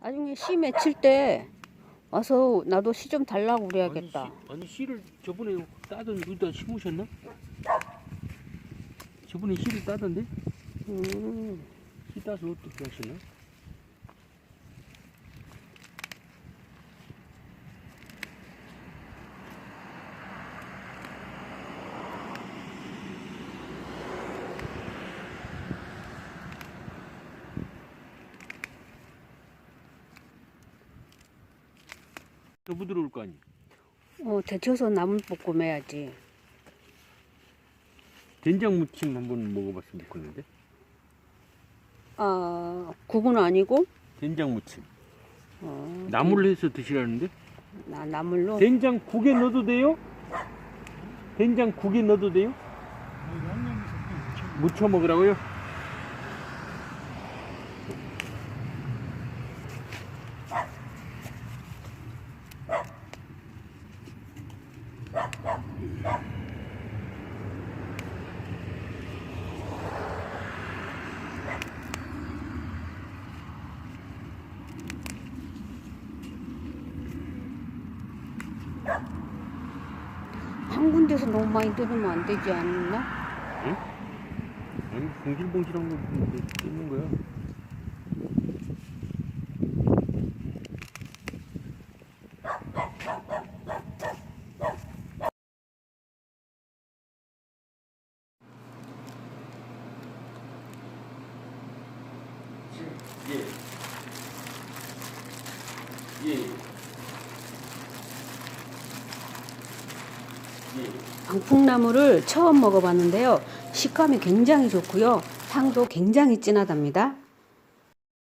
나중에 씨 맺힐 때 와서 나도 씨 좀 달라고 그래야겠다. 아니, 씨, 아니 씨를 저번에 따던 여기다 심으셨나? 저번에 씨를 따던데? 음, 씨 따서 어떻게 하시나? 더 부드러울 거 아니야? 어, 데쳐서 나물 볶음 해야지. 된장 무침 한번 먹어봤으면 좋겠는데? 아, 국은 아니고, 된장 무침. 어, 나물로 해서 드시라는데? 나 나물로. 된장 국에 넣어도 돼요? 된장 국에 넣어도 돼요? 무쳐 먹으라고요? 한 군데서 너무 많이 뜯으면 안 되지 않나? 아니 봉질봉질한 거 있는 거야. 예. 예. 예. 방풍나물을 처음 먹어봤는데요. 식감이 굉장히 좋고요. 향도 굉장히 진하답니다.